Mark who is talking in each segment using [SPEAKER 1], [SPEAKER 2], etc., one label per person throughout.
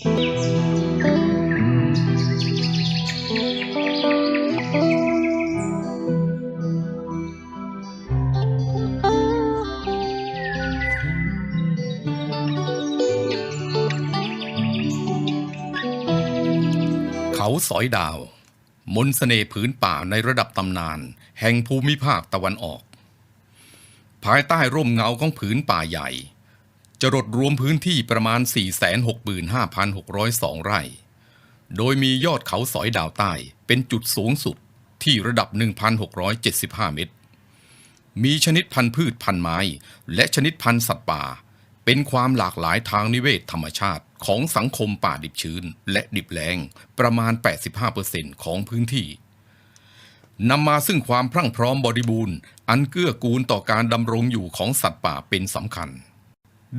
[SPEAKER 1] เขาสอยดาว มนสเสน่ห์ผืนป่าในระดับตำนาน แห่งภูมิภาคตะวันออก ภายใต้ร่มเงาของผืนป่าใหญ่ จรดรวมพื้นที่ประมาณ 465,602 ไร่ โดยมียอดเขาสอยดาวใต้เป็นจุดสูงสุดที่ระดับ 1,675 เมตร มีชนิดพันธุ์พืชพันธุ์ไม้ และชนิดพันธุ์สัตว์ป่า เป็นความหลากหลายทางนิเวศธรรมชาติของสังคมป่าดิบชื้น และดิบแล้งประมาณ 85%ของพื้นที่นำมาซึ่งความพรั่งพร้อมบริบูรณ์ อันเกื้อกูลต่อการดำรงอยู่ของสัตว์ป่าเป็นสำคัญ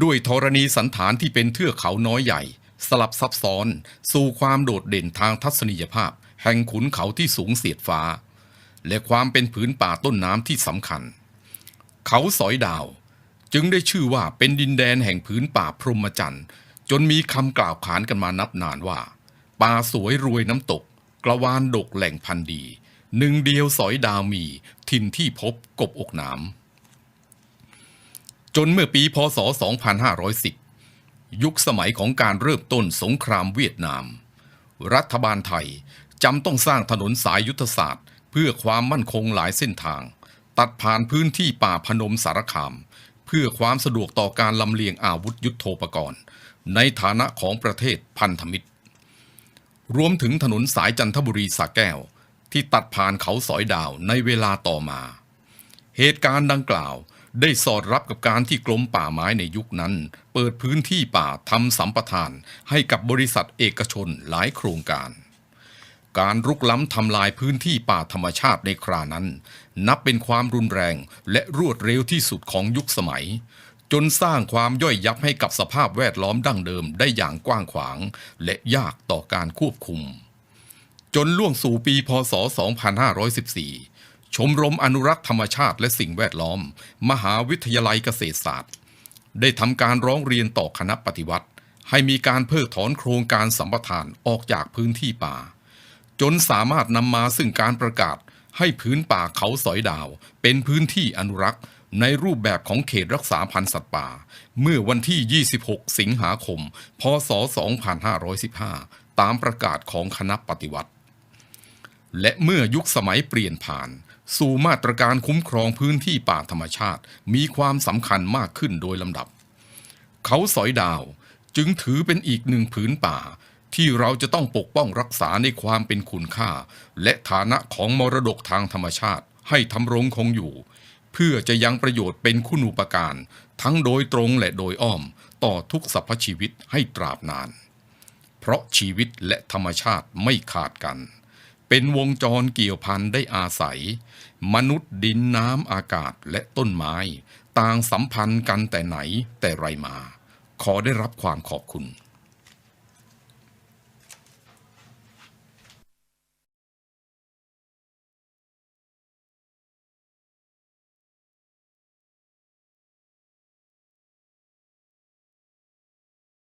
[SPEAKER 1] ด้วยธรณีสันฐานที่เป็นเทือกเขาน้อยใหญ่ สลับซับซ้อน สู่ความโดดเด่นทางทัศนียภาพ แห่งขุนเขาที่สูงเสียดฟ้า และความเป็นผืนป่าต้นน้ำที่สำคัญ เขาสอยดาว จึงได้ชื่อว่าเป็นดินแดนแห่งผืนป่าพรหมจรรย์จนมีคำกล่าวขานกันมานับนานว่า ป่าสวยรวยน้ำตก กระวานดกแหล่งพันธ์ดี หนึ่งเดียวสอยดาวมีถิ่นที่พบกบอกหนาม จนเมื่อปีพศ 2510 ยุคสมัยของการเริ่มต้นสงครามเวียดนาม รัฐบาลไทยจำต้องสร้างถนนสายยุทธศาสตร์ เพื่อความมั่นคงหลายเส้นทาง ตัดผ่านพื้นที่ป่าพนมสารคาม เพื่อความสะดวกต่อการลำเลียงอาวุธยุโทโธปกรณ์ ในฐานะของประเทศพันธมิตร รวมถึงถนนสายจันทบุรีสระแก้ว ที่ตัดผ่านเขาสอยดาวในเวลาต่อมา เหตุการณ์ดังกล่าว ได้สอดรับกับการที่กรมป่าไม้ในยุคนั้น เปิดพื้นที่ป่าทำสัมปทานให้กับบริษัทเอกชนหลายโครงการ การรุกล้ำทำลายพื้นที่ป่าธรรมชาติในครานั้น นับเป็นความรุนแรงและรวดเร็วที่สุดของยุคสมัย จนสร้างความย่อยยับให้กับสภาพแวดล้อมดั้งเดิมได้อย่างกว้างขวาง และยากต่อการควบคุมจนล่วงสู่ปีพศ 2514 ชมรมอนุรักษ์ธรรมชาติและสิ่งแวดล้อม มหาวิทยาลัยเกษตรศาสตร์ ได้ทำการร้องเรียนต่อคณะปฏิวัติ ให้มีการเพิกถอนโครงการสัมปทานออกจากพื้นที่ป่า จนสามารถนำมาซึ่งการประกาศ ให้พื้นป่าเขาสอยดาว เป็นพื้นที่อนุรักษ์ในรูปแบบของเขตรักษาพันธุ์สัตว์ป่า เมื่อวันที่ 26 สิงหาคม พศ 2515 ตามประกาศของคณะปฏิวัติ และเมื่อยุคสมัยเปลี่ยนผ่าน สู่มาตรการคุ้มครองพื้นที่ป่าธรรมชาติ มีความสำคัญมากขึ้นโดยลำดับ เขาสอยดาวจึงถือเป็นอีกหนึ่งผืนป่า ที่เราจะต้องปกป้องรักษาในความเป็นคุณค่า และฐานะของมรดกทางธรรมชาติ ให้ทำรงคงอยู่ เพื่อจะยังประโยชน์เป็นคุณูปการ ทั้งโดยตรงและโดยอ้อม ต่อทุกสรรพชีวิตให้ตราบนาน เพราะชีวิตและธรรมชาติไม่ขาดกัน เป็นวงจรเกี่ยวพันได้อาศัย มนุษย์ดินน้ำอากาศและต้นไม้ ต่างสัมพันธ์กันแต่ไหนแต่ไรมา ขอได้รับความขอบคุณ